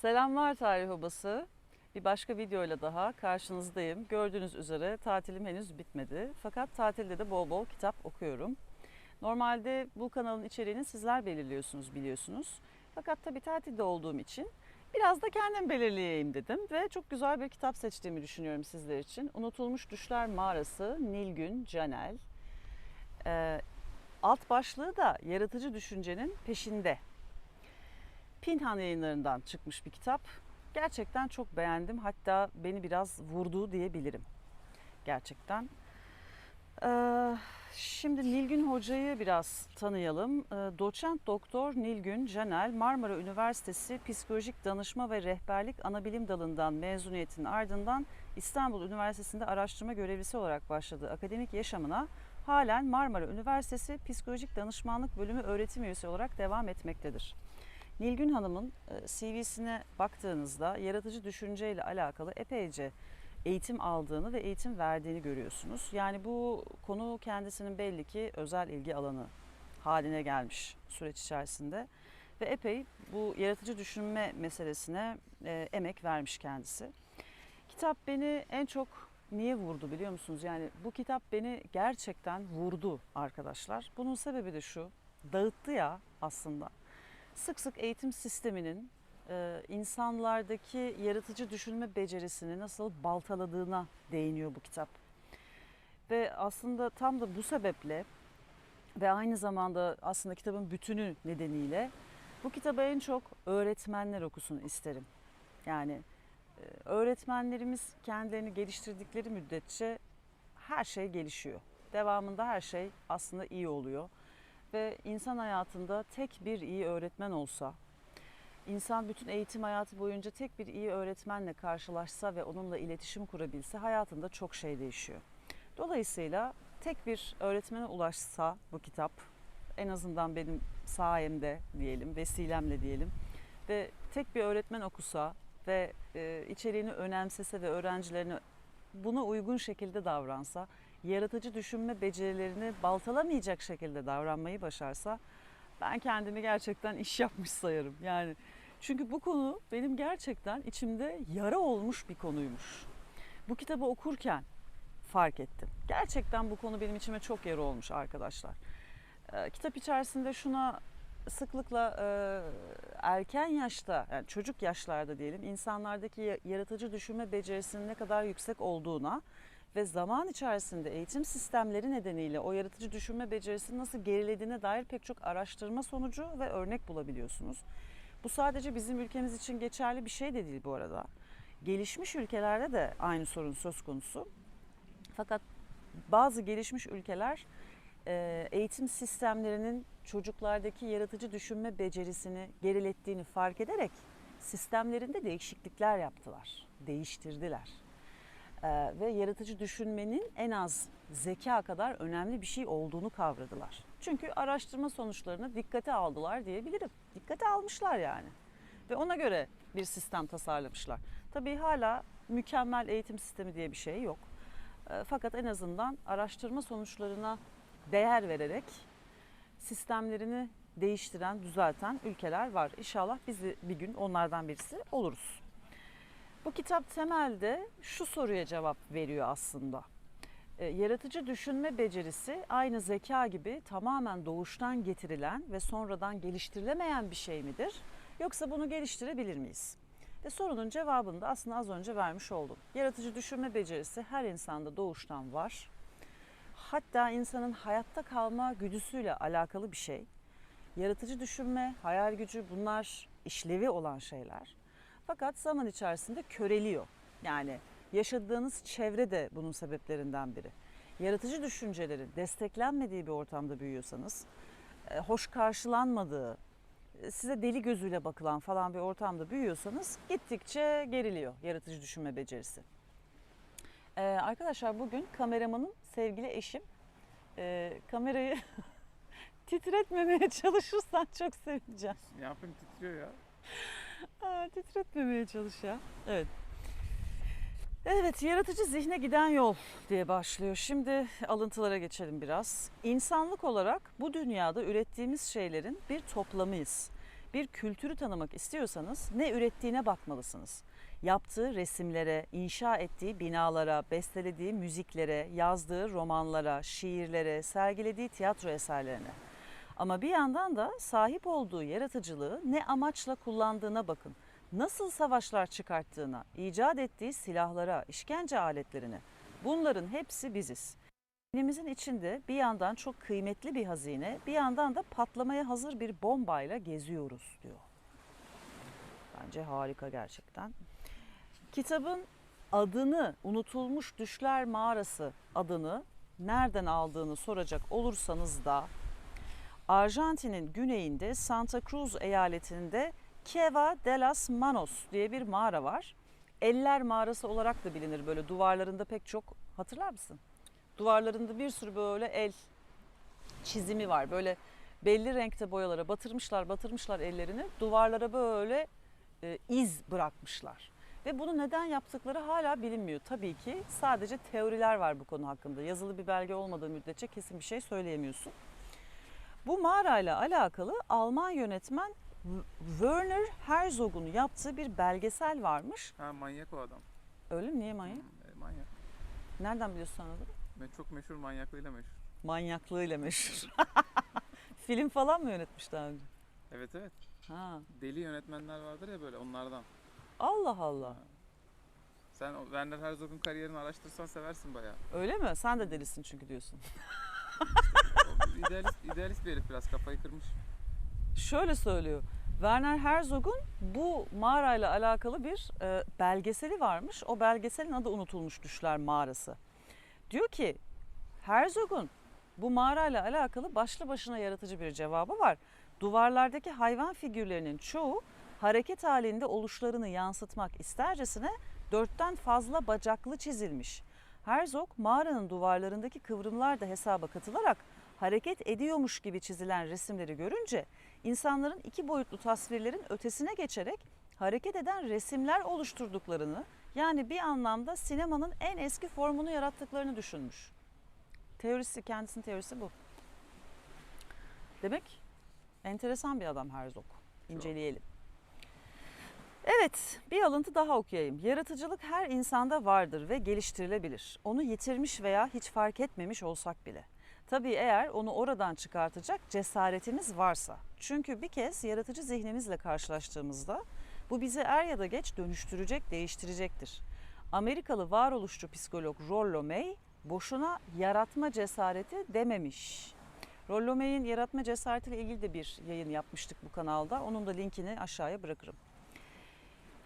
Selamlar Tarih Obası. Bir başka videoyla daha karşınızdayım. Gördüğünüz üzere tatilim henüz bitmedi. Fakat tatilde de bol bol kitap okuyorum. Normalde bu kanalın içeriğini sizler belirliyorsunuz biliyorsunuz. Fakat tabii tatilde olduğum için biraz da kendim belirleyeyim dedim ve çok güzel bir kitap seçtiğimi düşünüyorum sizler için. Unutulmuş Düşler Mağarası, Nilgün Canel. Ee, alt başlığı da Yaratıcı Düşüncenin Peşinde. Pinhan yayınlarından çıkmış bir kitap. Gerçekten çok beğendim. Hatta beni biraz vurdu diyebilirim. Gerçekten. Ee, şimdi Nilgün Hoca'yı biraz tanıyalım. Ee, Doçent Doktor Nilgün Canel Marmara Üniversitesi Psikolojik Danışma ve Rehberlik Anabilim Dalı'ndan mezuniyetin ardından İstanbul Üniversitesi'nde araştırma görevlisi olarak başladığı akademik yaşamına halen Marmara Üniversitesi Psikolojik Danışmanlık Bölümü öğretim üyesi olarak devam etmektedir. Nilgün Hanım'ın e, CV'sine baktığınızda yaratıcı düşünce ile alakalı epeyce eğitim aldığını ve eğitim verdiğini görüyorsunuz. Yani bu konu kendisinin belli ki özel ilgi alanı haline gelmiş süreç içerisinde ve epey bu yaratıcı düşünme meselesine e, emek vermiş kendisi. Kitap beni en çok niye vurdu biliyor musunuz? Yani bu kitap beni gerçekten vurdu arkadaşlar. Bunun sebebi de şu. Dağıttı ya aslında sık sık eğitim sisteminin e, insanlardaki yaratıcı düşünme becerisini nasıl baltaladığına değiniyor bu kitap. Ve aslında tam da bu sebeple ve aynı zamanda aslında kitabın bütünü nedeniyle bu kitabı en çok öğretmenler okusun isterim. Yani e, öğretmenlerimiz kendilerini geliştirdikleri müddetçe her şey gelişiyor. Devamında her şey aslında iyi oluyor ve insan hayatında tek bir iyi öğretmen olsa, insan bütün eğitim hayatı boyunca tek bir iyi öğretmenle karşılaşsa ve onunla iletişim kurabilse hayatında çok şey değişiyor. Dolayısıyla tek bir öğretmene ulaşsa bu kitap, en azından benim sayemde diyelim, vesilemle diyelim ve tek bir öğretmen okusa ve e, içeriğini önemsese ve öğrencilerine buna uygun şekilde davransa yaratıcı düşünme becerilerini baltalamayacak şekilde davranmayı başarsa ben kendimi gerçekten iş yapmış sayarım. Yani çünkü bu konu benim gerçekten içimde yara olmuş bir konuymuş. Bu kitabı okurken fark ettim. Gerçekten bu konu benim içime çok yara olmuş arkadaşlar. Ee, kitap içerisinde şuna sıklıkla e, erken yaşta yani çocuk yaşlarda diyelim insanlardaki yaratıcı düşünme becerisinin ne kadar yüksek olduğuna ve zaman içerisinde eğitim sistemleri nedeniyle o yaratıcı düşünme becerisinin nasıl gerilediğine dair pek çok araştırma sonucu ve örnek bulabiliyorsunuz. Bu sadece bizim ülkemiz için geçerli bir şey de değil bu arada. Gelişmiş ülkelerde de aynı sorun söz konusu. Fakat bazı gelişmiş ülkeler e, eğitim sistemlerinin çocuklardaki yaratıcı düşünme becerisini gerilettiğini fark ederek sistemlerinde değişiklikler yaptılar, değiştirdiler. Ee, ve yaratıcı düşünmenin en az zeka kadar önemli bir şey olduğunu kavradılar. Çünkü araştırma sonuçlarını dikkate aldılar diyebilirim. Dikkate almışlar yani. Ve ona göre bir sistem tasarlamışlar. Tabii hala mükemmel eğitim sistemi diye bir şey yok. Ee, fakat en azından araştırma sonuçlarına değer vererek sistemlerini değiştiren, düzelten ülkeler var. İnşallah biz bir gün onlardan birisi oluruz. Bu kitap temelde şu soruya cevap veriyor aslında. E, yaratıcı düşünme becerisi aynı zeka gibi tamamen doğuştan getirilen ve sonradan geliştirilemeyen bir şey midir? Yoksa bunu geliştirebilir miyiz? Ve sorunun cevabını da aslında az önce vermiş oldum. Yaratıcı düşünme becerisi her insanda doğuştan var. Hatta insanın hayatta kalma güdüsüyle alakalı bir şey. Yaratıcı düşünme, hayal gücü bunlar işlevi olan şeyler. Fakat zaman içerisinde köreliyor. Yani yaşadığınız çevre de bunun sebeplerinden biri. Yaratıcı düşüncelerin desteklenmediği bir ortamda büyüyorsanız, e, hoş karşılanmadığı, e, size deli gözüyle bakılan falan bir ortamda büyüyorsanız gittikçe geriliyor yaratıcı düşünme becerisi. Ee, arkadaşlar bugün kameramanım sevgili eşim. Ee, kamerayı titretmemeye çalışırsan çok sevineceğim. Ne yapayım titriyor ya. Titretmemeye çalış ya. Evet. Evet, yaratıcı zihne giden yol diye başlıyor. Şimdi alıntılara geçelim biraz. İnsanlık olarak bu dünyada ürettiğimiz şeylerin bir toplamıyız. Bir kültürü tanımak istiyorsanız ne ürettiğine bakmalısınız. Yaptığı resimlere, inşa ettiği binalara, bestelediği müziklere, yazdığı romanlara, şiirlere, sergilediği tiyatro eserlerine. Ama bir yandan da sahip olduğu yaratıcılığı ne amaçla kullandığına bakın. Nasıl savaşlar çıkarttığına, icat ettiği silahlara, işkence aletlerine. Bunların hepsi biziz. Beynimizin içinde bir yandan çok kıymetli bir hazine, bir yandan da patlamaya hazır bir bombayla geziyoruz diyor. Bence harika gerçekten. Kitabın adını Unutulmuş Düşler Mağarası adını nereden aldığını soracak olursanız da Arjantin'in güneyinde Santa Cruz eyaletinde Cueva de las Manos diye bir mağara var. Eller mağarası olarak da bilinir böyle duvarlarında pek çok hatırlar mısın? Duvarlarında bir sürü böyle el çizimi var. Böyle belli renkte boyalara batırmışlar batırmışlar ellerini. Duvarlara böyle e, iz bırakmışlar. Ve bunu neden yaptıkları hala bilinmiyor. Tabii ki sadece teoriler var bu konu hakkında. Yazılı bir belge olmadığı müddetçe kesin bir şey söyleyemiyorsun. Bu mağarayla alakalı Alman yönetmen Werner Herzog'un yaptığı bir belgesel varmış. Ha manyak o adam. Öyle mi? Niye manyak? E, manyak. Nereden biliyorsun sen adını? Ve çok meşhur manyaklığıyla meşhur. Manyaklığıyla meşhur. Film falan mı yönetmiş daha önce? Evet evet. Ha. Deli yönetmenler vardır ya böyle onlardan. Allah Allah. Sen o Werner Herzog'un kariyerini araştırsan seversin bayağı. Öyle mi? Sen de delisin çünkü diyorsun. İdealist, idealist bir herif biraz kafayı kırmış. Şöyle söylüyor. Werner Herzog'un bu mağarayla alakalı bir e, belgeseli varmış. O belgeselin adı Unutulmuş Düşler Mağarası. Diyor ki Herzog'un bu mağarayla alakalı başlı başına yaratıcı bir cevabı var. Duvarlardaki hayvan figürlerinin çoğu hareket halinde oluşlarını yansıtmak istercesine dörtten fazla bacaklı çizilmiş. Herzog mağaranın duvarlarındaki kıvrımlar da hesaba katılarak hareket ediyormuş gibi çizilen resimleri görünce insanların iki boyutlu tasvirlerin ötesine geçerek hareket eden resimler oluşturduklarını yani bir anlamda sinemanın en eski formunu yarattıklarını düşünmüş. Teorisi kendisinin teorisi bu. Demek enteresan bir adam Herzog. İnceleyelim. Evet, bir alıntı daha okuyayım. Yaratıcılık her insanda vardır ve geliştirilebilir. Onu yitirmiş veya hiç fark etmemiş olsak bile. Tabii eğer onu oradan çıkartacak cesaretimiz varsa. Çünkü bir kez yaratıcı zihnimizle karşılaştığımızda bu bizi er ya da geç dönüştürecek, değiştirecektir. Amerikalı varoluşçu psikolog Rollo May boşuna yaratma cesareti dememiş. Rollo May'in yaratma cesaretiyle ilgili de bir yayın yapmıştık bu kanalda. Onun da linkini aşağıya bırakırım.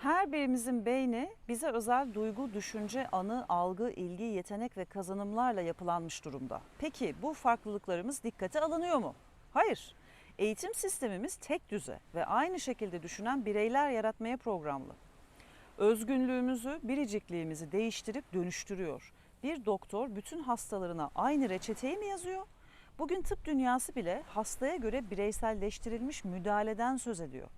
Her birimizin beyni bize özel duygu, düşünce, anı, algı, ilgi, yetenek ve kazanımlarla yapılanmış durumda. Peki bu farklılıklarımız dikkate alınıyor mu? Hayır. Eğitim sistemimiz tek düze ve aynı şekilde düşünen bireyler yaratmaya programlı. Özgünlüğümüzü, biricikliğimizi değiştirip dönüştürüyor. Bir doktor bütün hastalarına aynı reçeteyi mi yazıyor? Bugün tıp dünyası bile hastaya göre bireyselleştirilmiş müdahaleden söz ediyor.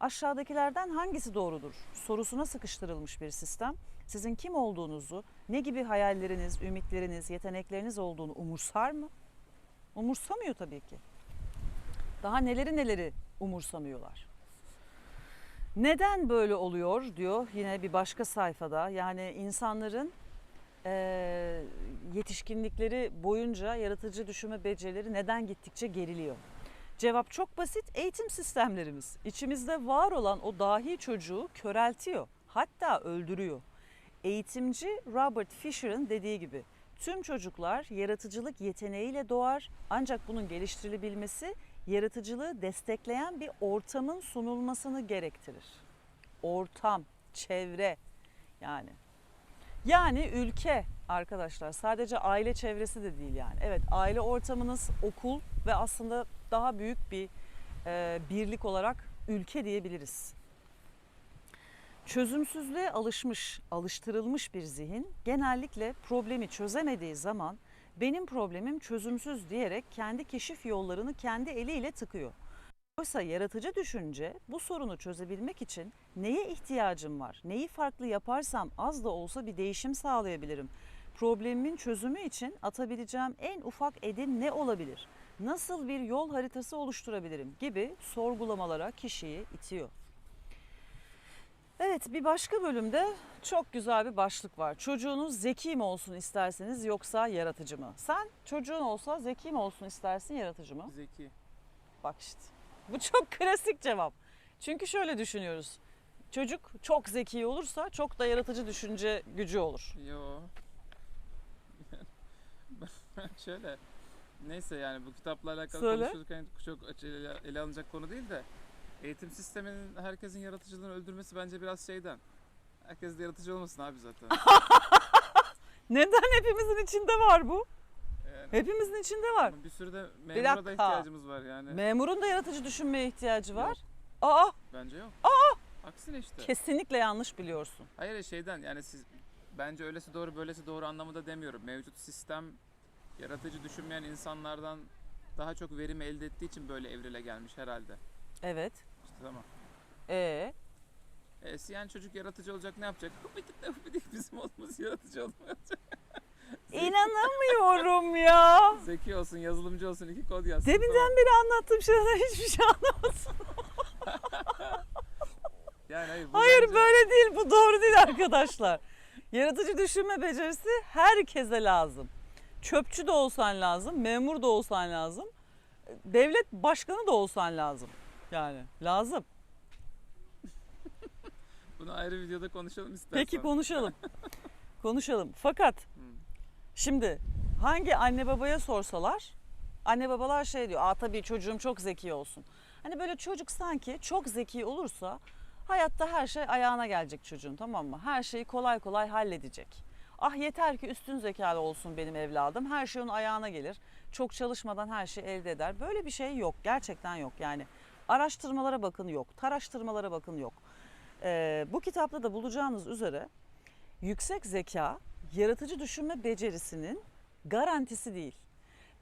Aşağıdakilerden hangisi doğrudur sorusuna sıkıştırılmış bir sistem sizin kim olduğunuzu, ne gibi hayalleriniz, ümitleriniz, yetenekleriniz olduğunu umursar mı? Umursamıyor tabii ki. Daha neleri neleri umursamıyorlar. Neden böyle oluyor diyor yine bir başka sayfada. Yani insanların eee, yetişkinlikleri boyunca yaratıcı düşünme becerileri neden gittikçe geriliyor? Cevap çok basit. Eğitim sistemlerimiz içimizde var olan o dahi çocuğu köreltiyor. Hatta öldürüyor. Eğitimci Robert Fisher'ın dediği gibi tüm çocuklar yaratıcılık yeteneğiyle doğar ancak bunun geliştirilebilmesi yaratıcılığı destekleyen bir ortamın sunulmasını gerektirir. Ortam, çevre yani. Yani ülke arkadaşlar sadece aile çevresi de değil yani. Evet aile ortamınız okul ve aslında daha büyük bir e, birlik olarak ülke diyebiliriz. Çözümsüzlüğe alışmış, alıştırılmış bir zihin genellikle problemi çözemediği zaman benim problemim çözümsüz diyerek kendi keşif yollarını kendi eliyle tıkıyor. Oysa yaratıcı düşünce bu sorunu çözebilmek için neye ihtiyacım var? Neyi farklı yaparsam az da olsa bir değişim sağlayabilirim? Problemimin çözümü için atabileceğim en ufak edim ne olabilir? Nasıl bir yol haritası oluşturabilirim gibi sorgulamalara kişiyi itiyor. Evet bir başka bölümde çok güzel bir başlık var. Çocuğunuz zeki mi olsun isterseniz yoksa yaratıcı mı? Sen çocuğun olsa zeki mi olsun istersin yaratıcı mı? Zeki. Bak işte. Bu çok klasik cevap. Çünkü şöyle düşünüyoruz. Çocuk çok zeki olursa çok da yaratıcı düşünce gücü olur. Yo. Ben Şöyle. Neyse yani bu kitapla alakalı Söyle. konuşurken çok ele, ele alınacak konu değil de eğitim sisteminin herkesin yaratıcılığını öldürmesi bence biraz şeyden. Herkes de yaratıcı olmasın abi zaten. Neden hepimizin içinde var bu? Yani, Hepimizin içinde var. bir sürü de memura da dakika. ihtiyacımız var yani. Memurun da yaratıcı düşünmeye ihtiyacı var. Aa bence yok. Aa! Aksine işte. kesinlikle yanlış biliyorsun. Hayır şeyden yani siz bence öylesi doğru böylesi doğru anlamında demiyorum. Mevcut sistem yaratıcı düşünmeyen insanlardan daha çok verim elde ettiği için böyle evrile gelmiş herhalde. Evet. İşte tamam. Ee, E, yani çocuk yaratıcı olacak ne yapacak? Hıpıdık da hıpıdık bizim olmamız yaratıcı olmaya inanamıyorum ya. Zeki olsun, yazılımcı olsun, iki kod yazsın. Deminden beri anlattığım şeyden hiçbir şey anlamadım. tamam. Yani hayır, bu Hayır bence- böyle değil bu doğru değil arkadaşlar. Yaratıcı düşünme becerisi herkese lazım. Çöpçü de olsan lazım, memur da olsan lazım. Devlet başkanı da olsan lazım. Yani lazım. Bunu ayrı videoda konuşalım istersen. Peki konuşalım. konuşalım. Fakat şimdi hangi anne babaya sorsalar anne babalar şey diyor. Aa tabii çocuğum çok zeki olsun. Hani böyle çocuk sanki çok zeki olursa hayatta her şey ayağına gelecek çocuğun tamam mı? Her şeyi kolay kolay halledecek. Ah yeter ki üstün zekalı olsun benim evladım. Her şey onun ayağına gelir. Çok çalışmadan her şeyi elde eder. Böyle bir şey yok. Gerçekten yok. Yani araştırmalara bakın yok. Taraştırmalara bakın yok. Ee, bu kitapta da bulacağınız üzere yüksek zeka yaratıcı düşünme becerisinin garantisi değil.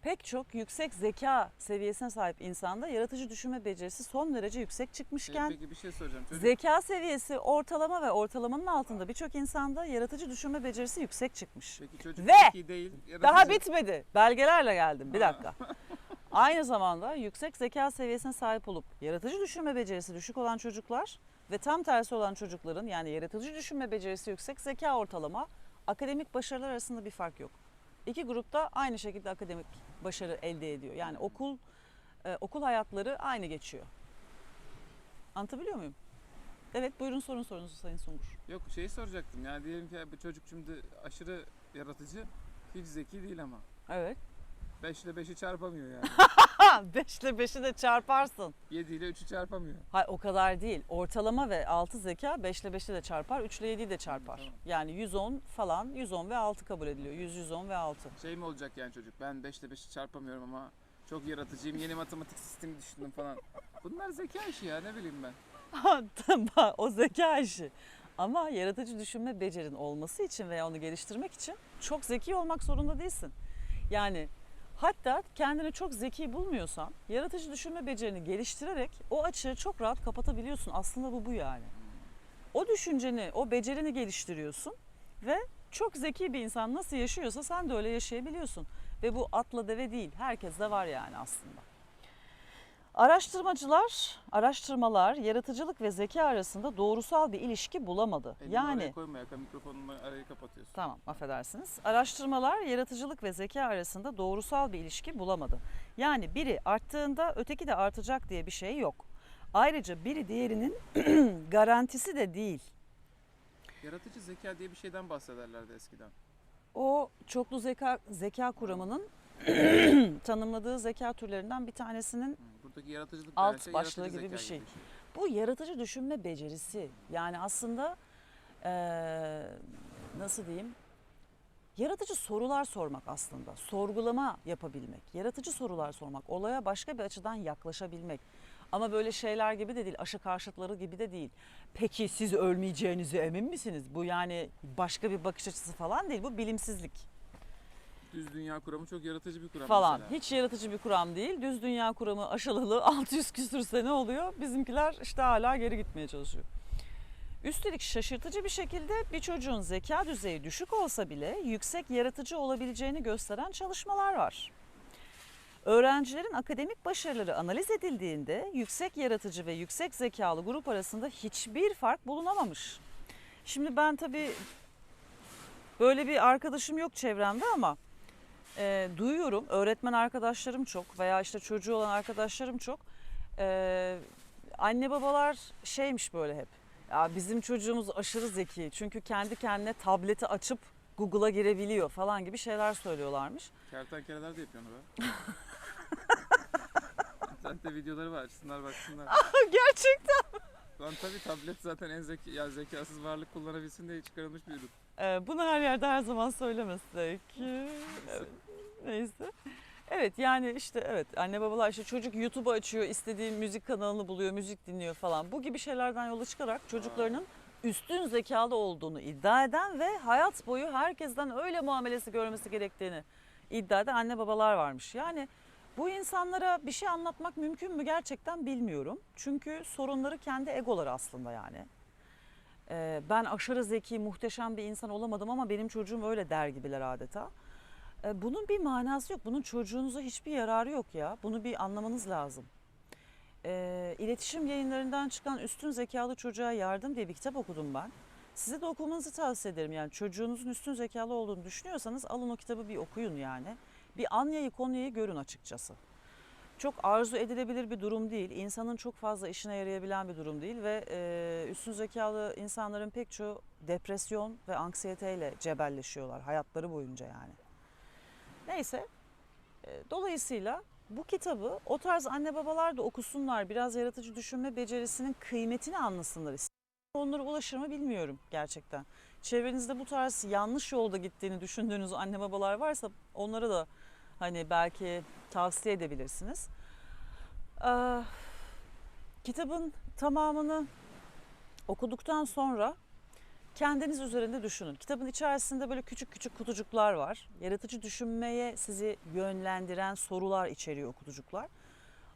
Pek çok yüksek zeka seviyesine sahip insanda yaratıcı düşünme becerisi son derece yüksek çıkmışken Peki bir şey soracağım. Çocuk zeka seviyesi ortalama ve ortalamanın altında birçok insanda yaratıcı düşünme becerisi yüksek çıkmış. Peki çocuk Ve değil. Yaratıcı. Daha bitmedi. Belgelerle geldim. Bir dakika. Aynı zamanda yüksek zeka seviyesine sahip olup yaratıcı düşünme becerisi düşük olan çocuklar ve tam tersi olan çocukların yani yaratıcı düşünme becerisi yüksek zeka ortalama akademik başarılar arasında bir fark yok. İki grupta aynı şekilde akademik başarı elde ediyor. Yani okul e, okul hayatları aynı geçiyor. Anlatabiliyor muyum? Evet buyurun sorun sorunuzu Sayın Sungur. Yok şeyi soracaktım. Yani diyelim ki bu çocuk şimdi aşırı yaratıcı. Hiç zeki değil ama. Evet. 5 ile 5'i çarpamıyor yani. Ha 5 ile 5'i de çarparsın. 7 ile 3'ü çarpamıyor. Hayır o kadar değil. Ortalama ve 6 zeka 5 ile 5'i de çarpar, 3 ile 7'yi de çarpar. Tamam. Yani 110 falan, 110 ve 6 kabul ediliyor. 100, 110 ve 6. Şey mi olacak yani çocuk? Ben 5 ile 5'i çarpamıyorum ama çok yaratıcıyım. Yeni matematik sistemi düşündüm falan. Bunlar zeka işi ya ne bileyim ben. tamam o zeka işi. Ama yaratıcı düşünme becerin olması için veya onu geliştirmek için çok zeki olmak zorunda değilsin. Yani hatta kendini çok zeki bulmuyorsan yaratıcı düşünme becerini geliştirerek o açığı çok rahat kapatabiliyorsun. Aslında bu bu yani. O düşünceni, o becerini geliştiriyorsun ve çok zeki bir insan nasıl yaşıyorsa sen de öyle yaşayabiliyorsun. Ve bu atla deve değil, herkeste var yani aslında. Araştırmacılar, araştırmalar yaratıcılık ve zeka arasında doğrusal bir ilişki bulamadı. Elini yani oraya koyma ya mikrofonumu arayı kapatıyorsun. Tamam, affedersiniz. Araştırmalar yaratıcılık ve zeka arasında doğrusal bir ilişki bulamadı. Yani biri arttığında öteki de artacak diye bir şey yok. Ayrıca biri diğerinin garantisi de değil. Yaratıcı zeka diye bir şeyden bahsederlerdi eskiden. O çoklu zeka zeka kuramının tanımladığı zeka türlerinden bir tanesinin Buradaki yaratıcılık Alt şey başlığı yaratıcı gibi bir zeka şey. Bu yaratıcı düşünme becerisi. Yani aslında eee, nasıl diyeyim? Yaratıcı sorular sormak aslında. Sorgulama yapabilmek. Yaratıcı sorular sormak. Olaya başka bir açıdan yaklaşabilmek. Ama böyle şeyler gibi de değil. Aşı karşıtları gibi de değil. Peki siz ölmeyeceğinize emin misiniz? Bu yani başka bir bakış açısı falan değil. Bu bilimsizlik Düz dünya kuramı çok yaratıcı bir kuram falan. mesela. Hiç yaratıcı bir kuram değil. Düz dünya kuramı aşılalı 600 küsür sene oluyor. Bizimkiler işte hala geri gitmeye çalışıyor. Üstelik şaşırtıcı bir şekilde bir çocuğun zeka düzeyi düşük olsa bile yüksek yaratıcı olabileceğini gösteren çalışmalar var. Öğrencilerin akademik başarıları analiz edildiğinde yüksek yaratıcı ve yüksek zekalı grup arasında hiçbir fark bulunamamış. Şimdi ben tabii böyle bir arkadaşım yok çevremde ama e, duyuyorum. Öğretmen arkadaşlarım çok veya işte çocuğu olan arkadaşlarım çok. E, anne babalar şeymiş böyle hep. Ya bizim çocuğumuz aşırı zeki çünkü kendi kendine tableti açıp Google'a girebiliyor falan gibi şeyler söylüyorlarmış. Kertenkeleler de yapıyor onu be. İnternette videoları var. Açsınlar baksınlar. Gerçekten. Lan tabii tablet zaten en zeki, ya zekasız varlık kullanabilsin diye çıkarılmış bir ürün. Ee, bunu her yerde her zaman söylemesek. Evet, Neyse. Evet yani işte evet anne babalar işte çocuk YouTube açıyor istediği müzik kanalını buluyor müzik dinliyor falan bu gibi şeylerden yola çıkarak çocuklarının üstün zekalı olduğunu iddia eden ve hayat boyu herkesten öyle muamelesi görmesi gerektiğini iddia eden anne babalar varmış. Yani bu insanlara bir şey anlatmak mümkün mü gerçekten bilmiyorum. Çünkü sorunları kendi egoları aslında yani. Ee, ben aşırı zeki, muhteşem bir insan olamadım ama benim çocuğum öyle der gibiler adeta. Ee, bunun bir manası yok. Bunun çocuğunuza hiçbir yararı yok ya. Bunu bir anlamanız lazım. Ee, iletişim yayınlarından çıkan Üstün Zekalı Çocuğa Yardım diye bir kitap okudum ben. Size de okumanızı tavsiye ederim. Yani çocuğunuzun üstün zekalı olduğunu düşünüyorsanız alın o kitabı bir okuyun yani. Bir Anya'yı Konya'yı görün açıkçası. Çok arzu edilebilir bir durum değil. İnsanın çok fazla işine yarayabilen bir durum değil ve e, üstün zekalı insanların pek çoğu depresyon ve anksiyeteyle cebelleşiyorlar hayatları boyunca yani. Neyse. e, Dolayısıyla bu kitabı o tarz anne babalar da okusunlar. Biraz yaratıcı düşünme becerisinin kıymetini anlasınlar istedim. Onlara ulaşır mı bilmiyorum gerçekten. Çevrenizde bu tarz yanlış yolda gittiğini düşündüğünüz anne babalar varsa onlara da hani belki tavsiye edebilirsiniz. Ee, kitabın tamamını okuduktan sonra kendiniz üzerinde düşünün. Kitabın içerisinde böyle küçük küçük kutucuklar var. Yaratıcı düşünmeye sizi yönlendiren sorular içeriyor kutucuklar.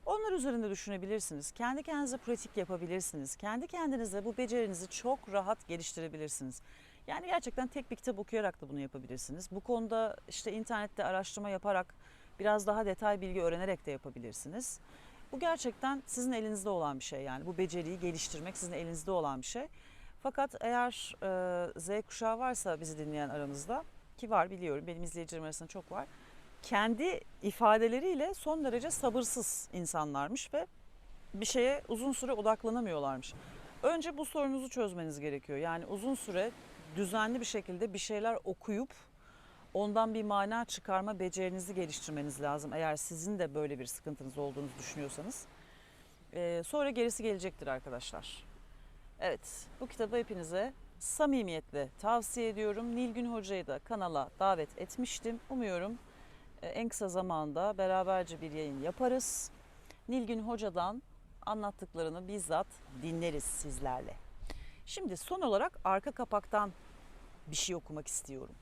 Onlar üzerinde düşünebilirsiniz. Kendi kendinize pratik yapabilirsiniz. Kendi kendinize bu becerinizi çok rahat geliştirebilirsiniz. Yani gerçekten tek bir kitap okuyarak da bunu yapabilirsiniz. Bu konuda işte internette araştırma yaparak biraz daha detay bilgi öğrenerek de yapabilirsiniz. Bu gerçekten sizin elinizde olan bir şey yani bu beceriyi geliştirmek sizin elinizde olan bir şey. Fakat eğer e, Z kuşağı varsa bizi dinleyen aramızda ki var biliyorum benim izleyicilerim arasında çok var. Kendi ifadeleriyle son derece sabırsız insanlarmış ve bir şeye uzun süre odaklanamıyorlarmış. Önce bu sorunuzu çözmeniz gerekiyor. Yani uzun süre düzenli bir şekilde bir şeyler okuyup ondan bir mana çıkarma becerinizi geliştirmeniz lazım. Eğer sizin de böyle bir sıkıntınız olduğunu düşünüyorsanız. Ee, sonra gerisi gelecektir arkadaşlar. Evet, bu kitabı hepinize samimiyetle tavsiye ediyorum. Nilgün Hoca'yı da kanala davet etmiştim. Umuyorum e, en kısa zamanda beraberce bir yayın yaparız. Nilgün Hoca'dan anlattıklarını bizzat dinleriz sizlerle. Şimdi son olarak arka kapaktan bir şey okumak istiyorum.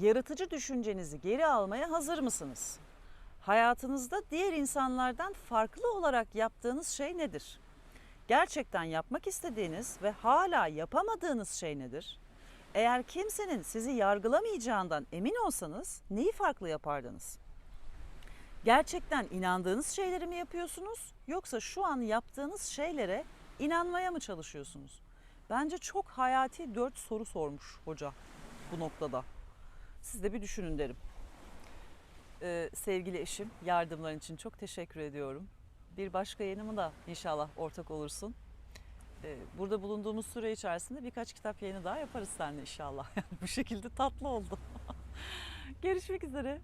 Yaratıcı düşüncenizi geri almaya hazır mısınız? Hayatınızda diğer insanlardan farklı olarak yaptığınız şey nedir? Gerçekten yapmak istediğiniz ve hala yapamadığınız şey nedir? Eğer kimsenin sizi yargılamayacağından emin olsanız neyi farklı yapardınız? Gerçekten inandığınız şeyleri mi yapıyorsunuz yoksa şu an yaptığınız şeylere inanmaya mı çalışıyorsunuz? Bence çok hayati dört soru sormuş hoca bu noktada. Siz de bir düşünün derim. Ee, sevgili eşim yardımların için çok teşekkür ediyorum. Bir başka yayınıma da inşallah ortak olursun. Ee, burada bulunduğumuz süre içerisinde birkaç kitap yayını daha yaparız seninle inşallah. Bu şekilde tatlı oldu. Görüşmek üzere.